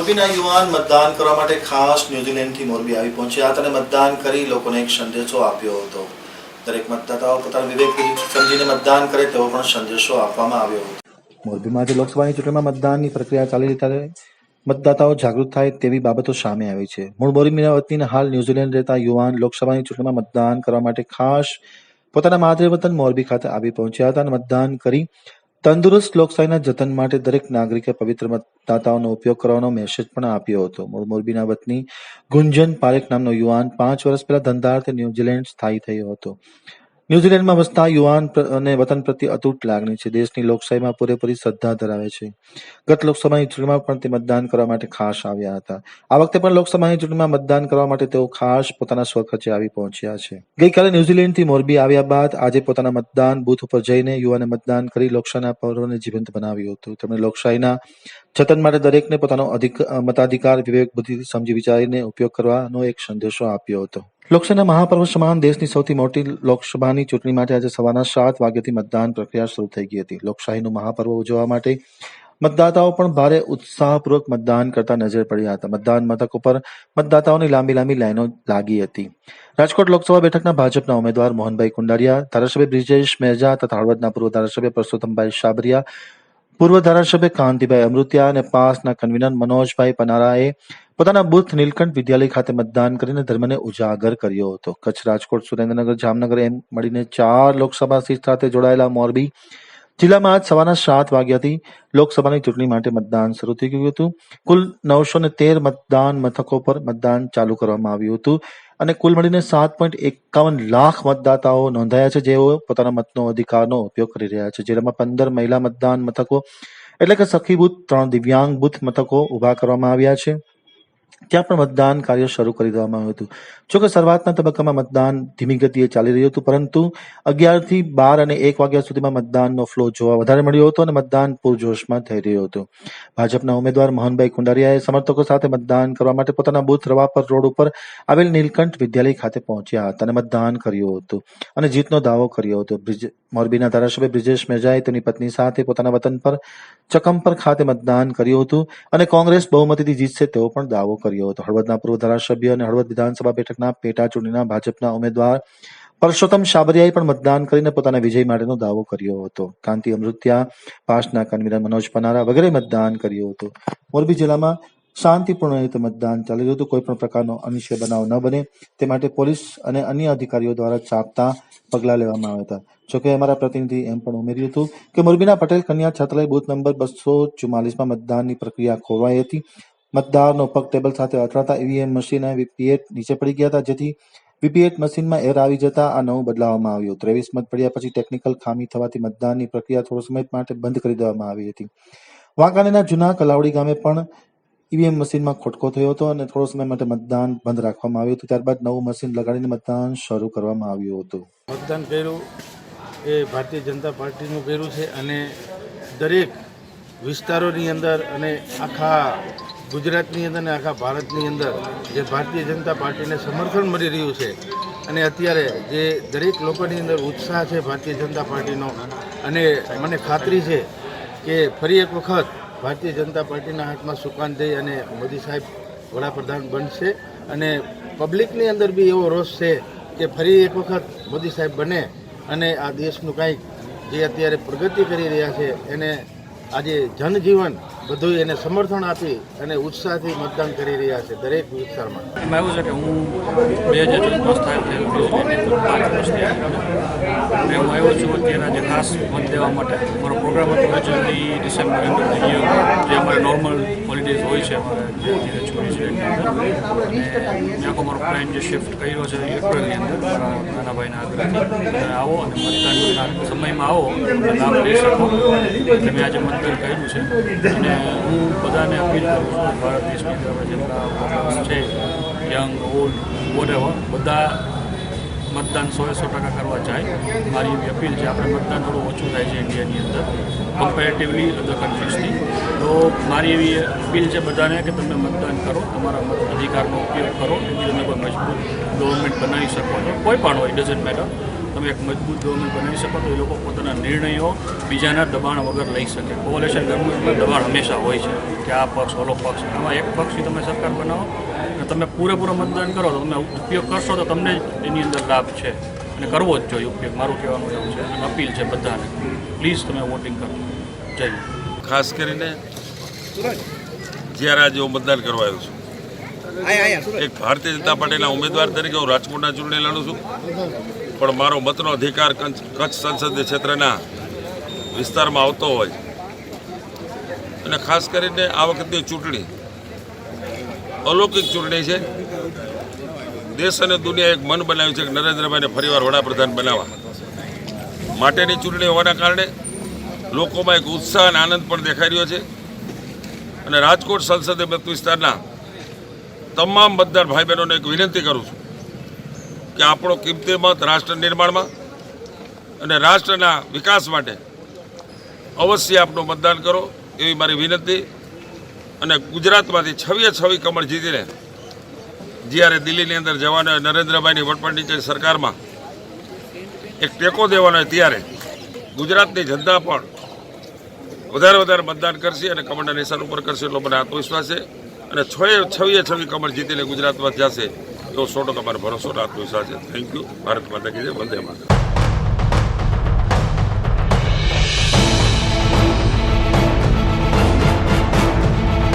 મોરબીના યુવાન મતદાન કરવા માટે ખાસ ન્યુઝીલેન્ડથી મોરબી આવી પહોંચ્યા હતા અને મતદાન કરી લોકોને એક સંદેશો આપ્યો હતો. દરેક મતદાતાઓ પોતાના વિવેક સમજીને મતદાન કરે તેવો પણ સંદેશો આપવામાં આવ્યો હતો. મોરબીમાં આજે લોકસભાની ચૂંટણીમાં મતદાનની પ્રક્રિયા ચાલી રહી ત્યારે મતદાતાઓ જાગૃત થાય તેવી બાબતો સામે આવી છે. મૂળ મોરબીના વતીને હાલ ન્યૂઝીલેન્ડ રહેતા યુવાન લોકસભાની ચૂંટણીમાં મતદાન કરવા માટે ખાસ પોતાના માતૃવતન મોરબી ખાતે આવી પહોંચ્યા હતા અને મતદાન કરી તંદુરસ્ત લોકશાહીના જતન માટે દરેક નાગરિકે પવિત્ર મતદાતાઓનો ઉપયોગ કરવાનો મેસેજ પણ આપ્યો હતો. મોરબીના વતની ગુંજન પારેખ નામનો યુવાન પાંચ વર્ષ પહેલા ધંધાર્થે ન્યૂઝીલેન્ડ સ્થાયી થયો હતો. ન્યૂઝીલેન્ડમાં વસતા યુવાન અને વતન પ્રત્યે અતૂટ લાગણી છે. દેશની લોકશાહીમાં પૂરેપૂરી શ્રદ્ધા ધરાવે છે. ગત લોકસભાની ચૂંટણીમાં પણ તે મતદાન કરવા માટે ખાસ આવ્યા હતા. આ વખતે પણ લોકસભાની ચૂંટણીમાં મતદાન કરવા માટે તેઓ ખાસ પોતાના સ્વખર્ચે આવી પહોંચ્યા છે. ગઈકાલે ન્યૂઝીલેન્ડથી મોરબી આવ્યા બાદ આજે પોતાના મતદાન બૂથ ઉપર જઈને યુવાને મતદાન કરી લોકશાહીના પર્વને જીવંત બનાવ્યું હતું. તેમણે લોકશાહીના જતન માટે દરેકને પોતાનો અધિક મતાધિકાર વિવેક બુદ્ધિ સમજી વિચારીને ઉપયોગ કરવાનો એક સંદેશો આપ્યો હતો. લોકશાહીના મહાપર્વ સમાન દેશની સૌથી મોટી લોકસભાની ચૂંટણી માટે આજે સવારના સાત વાગ્યાથી મતદાન પ્રક્રિયા શરૂ થઈ ગઈ હતી. લોકશાહીનું મહાપર્વ ઉજવવા માટે મતદાતાઓ પણ ભારે ઉત્સાહપૂર્વક મતદાન કરતા નજર પડ્યા હતા. મતદાન મથક ઉપર મતદાતાઓની લાંબી લાંબી લાઈનો લાગી હતી. રાજકોટ લોકસભા બેઠકના ભાજપના ઉમેદવાર મોહનભાઈ કુંડારિયા, ધારાસભ્ય બ્રિજેશ મેરજા તથા હળવદના પૂર્વ ધારાસભ્ય પરસોત્તમભાઈ શાબરિયા પૂર્વ ધારાસભ્ય કાંતિભાઈ અમૃતિયા અને પાસના કન્વીનર મનોજભાઈ પનારાએ પોતાના બુથ નીલકંઠ વિદ્યાલય ખાતે મતદાન કરીને ધર્મને ઉજાગર કર્યો હતો. કચ્છ રાજકોટ, સુરેન્દ્રનગર, જામનગર એમ મળીને ચાર લોકસભા સીટ સાથે જોડાયેલા મોરબી જિલ્લામાં આજ સવારના સાત વાગ્યાથી લોકસભાની ચૂંટણી માટે મતદાન શરૂ થઈ ગયું હતું. કુલ નવસો ને તેર મતદાન મથકો પર મતદાન ચાલુ કરવામાં આવ્યું હતું. અને કુલ મળીને સાત પોઈન્ટ એકાવન લાખ મતદાતાઓ નોંધાયા છે, જેઓ પોતાના મતનો અધિકારનો ઉપયોગ કરી રહ્યા છે. જેમાં પંદર મહિલા મતદાન મથકો એટલે કે સખી બુથ ત્રણ દિવ્યાંગ બુથ મથકો ઊભા કરવામાં આવ્યા છે. ત્યાં પણ મતદાન કાર્ય શરૂ કરી દેવામાં આવ્યું હતું. જોકે શરૂઆતના તબક્કામાં મતદાન ધીમી ગતિએ ચાલી રહ્યું હતું, પરંતુ અગિયારથી બાર અને એક વાગ્યા સુધીમાં મતદાનનો ફ્લો જોવા વધારે મળ્યો હતો અને મતદાન પૂરજોશમાં થઈ રહ્યું હતું. ભાજપના ઉમેદવાર મોહનભાઈ કુંડારિયાએ સમર્થકો સાથે મતદાન કરવા માટે પોતાના બુથ રવાપર રોડ ઉપર આવેલ નીલકંઠ વિદ્યાલય ખાતે પહોંચ્યા હતા અને મતદાન કર્યું હતું અને જીતનો દાવો કર્યો હતો. મોરબીના ધારાસભ્ય બ્રિજેશ મેજાએ તેની પત્ની સાથે પોતાના વતન પર ચકમપર ખાતે મતદાન કર્યું હતું અને કોંગ્રેસ બહુમતીથી જીતશે તેવો પણ દાવો કર્યો હતો. હળવદના પૂર્વ ધારાસભ્ય અને હળવદ વિધાનસભા બેઠકના પેટા ચૂંટણીના ભાજપના ઉમેદવાર પરસોત્તમ શાબરિયાએ પણ મતદાન કરીને પોતાના વિજય માટેનો દાવો કર્યો હતો. કાંતિ અમૃત્યા, પાસના કન્વીનર મનોજ પનારા વગેરે મતદાન કર્યું હતું. મોરબી જિલ્લામાં શાંતિપૂર્ણ રીતે મતદાન ચાલી રહ્યું હતું. કોઈ પણ પ્રકારનો અનિશ્ચય બનાવ ન બને. તે માટે પોલીસ અને અન્ય અધિકારીઓ દ્વારા ચાપતા પગલાં લેવામાં આવ્યા હતા. જોકે અમારા પ્રતિનિધિ એમ પણ ઉમેર્યું હતું કે મોરબીના પટેલ કન્યા છાત્રાલય બુથ નંબર બસો ચુમ્માલીસમાં મતદાનની પ્રક્રિયા ખોરવાઈ હતી. મતદારનો પગ ટેબલ સાથે અથડાતા ઈવીએમ મશીન અને વીપીએટ નીચે પડી ગયા હતા, જેથી વીપીએટ મશીનમાં એર આવી જતા આ નવું બદલાવવામાં આવ્યું. ત્રેવીસ મત પડ્યા પછી ટેકનિકલ ખામી થવાથી મતદાનની પ્રક્રિયા થોડો સમય માટે બંધ કરી દેવામાં આવી હતી. વાંકાનેના જૂના કલાવડી ગામે પણ ઈવીએમ મશીનમાં ખોટકો થયો હતો અને થોડો સમય માટે મતદાન બંધ રાખવામાં આવ્યું હતું. ત્યારબાદ નવું મશીન લગાડીને મતદાન શરૂ કરવામાં આવ્યું હતું. મતદાન કર્યું. એ ભારતીય જનતા પાર્ટીનું કર્યું છે અને દરેક વિસ્તારોની અંદર અને આખા ગુજરાતની અંદર અને આખા ભારતની અંદર જે ભારતીય જનતા પાર્ટીને સમર્થન મળી રહ્યું છે અને અત્યારે જે દરેક લોકોની અંદર ઉત્સાહ છે ભારતીય જનતા પાર્ટીનો અને મને ખાતરી છે કે ફરી એક વખત ભારતીય જનતા પાર્ટીના હાથમાં સુકાન થઈ અને મોદી સાહેબ વડાપ્રધાન બનશે અને પબ્લિકની અંદર બી એવો રોષ છે કે ફરી એક વખત મોદી સાહેબ બને અને આ દેશનું કંઈક જે અત્યારે પ્રગતિ કરી રહ્યા છે, એને આજે જનજીવન બધું એને સમર્થન આપી અને ઉત્સાહથી મતદાન કરી રહ્યા છે, દરેક વિસ્તારમાં. એમાં એવું છે કે હું બે હજાર ચૌદમાં સ્થાયી થયેલો અને હું આવ્યો છું અત્યારે આજે ખાસ મત દેવા માટે. મારો પ્રોગ્રામ હતો એકચ્યુઅલી ડિસેમ્બર અંદર અમારે નોર્મલ હોલિડેઝ હોય છે અમારે ધીરે છું અને મેં આખો મારો પ્લાન જે શિફ્ટ કર્યો છે એપ્રિલની અંદર નાના ભાઈના આગ્રહથી. આવો અને મતદાનના સમયમાં આવો લાભ લઈ શકો. તમે આજે મતદાન કર્યું છે. અને હું બધાને અપીલ કરું છું, ભારત દેશની અંદર જેટલા છે યંગ ઓલ્ડ વોટ બધા મતદાન સોએ સો ટકા કરવા જાય. મારી એવી અપીલ છે, આપણે મતદાન થોડું ઓછું થાય છે ઇન્ડિયાની અંદર કમ્પેરેટિવલી અધર કન્ટ્રીઝથી તો મારી એવી અપીલ છે બધાને કે તમે મતદાન કરો, તમારા મત અધિકારનો ઉપયોગ કરો એથી તમે કોઈ મજબૂત ગવર્મેન્ટ બનાવી શકો છો. કોઈ પણ હોય ડઝન્ટ મેટર તમે એક મજબૂત ગવર્મેન્ટ બનાવી શકો તો એ લોકો પોતાના નિર્ણયો બીજાના દબાણ વગર લઈ શકે. કોલેશન ગવર્મેન્ટમાં દબાણ હંમેશા હોય છે, કે આ પક્ષ, ઓલો પક્ષ, આમાં એક પક્ષથી તમે સરકાર બનાવો અને તમે પૂરેપૂરો મતદાન કરો તો તમે ઉપયોગ કરશો તો તમને જ એની અંદર લાભ છે. અને કરવો જ જોઈએ ઉપયોગ મારું કહેવાનું એવું છે. અને અપીલ છે બધાને પ્લીઝ તમે વોટિંગ કરો. જય ખાસ કરીને જ્યારે આજે હું મતદાન કરવા આવ્યો છું. એક ભારતીય જનતા પાર્ટીના ઉમેદવાર તરીકે હું રાજકોટના ચૂંટણી લડું છું. પણ મારો મતનો અધિકાર કચ્છ કચ્છ સંસદીય ક્ષેત્રના વિસ્તારમાં આવતો હોય. અને ખાસ કરીને આ વખતની ચૂંટણી અલૌકિક ચૂંટણી છે. દેશ અને દુનિયા એક મન બનાવ્યું છે કે નરેન્દ્રભાઈને ફરીવાર વડાપ્રધાન બનાવવા. માટેની ચૂંટણી હોવાના કારણે લોકોમાં એક ઉત્સાહ અને આનંદ પણ દેખાઈ રહ્યો છે. અને રાજકોટ સંસદીય મત વિસ્તારના તમામ મતદાર ભાઈ બહેનોને એક વિનંતી કરું છું કે આપણો કિંમતી મત રાષ્ટ્ર નિર્માણમાં અને રાષ્ટ્રના વિકાસ માટે અવશ્ય આપનું મતદાન કરો એવી મારી વિનંતી. અને ગુજરાતમાંથી છવીએ છવી કમળ જીતીને જ્યારે દિલ્હીની અંદર જવાનો નરેન્દ્રભાઈની વડપણ નીચે સરકારમાં એક ટેકો દેવાનો ત્યારે ગુજરાતની જનતા પણ વધારે વધારે મતદાન કરશે અને કમળના નિશાન ઉપર કરશે એટલો મને આત્મવિશ્વાસ છે. અને છોએ છવીએ છવી કમળ જીતીને ગુજરાતમાં જશે એવો સો ટકા મારો ભરોસો આત્મવિશ્વાસ છે. થેન્ક યુ ભારત માતા કી વંદે માતા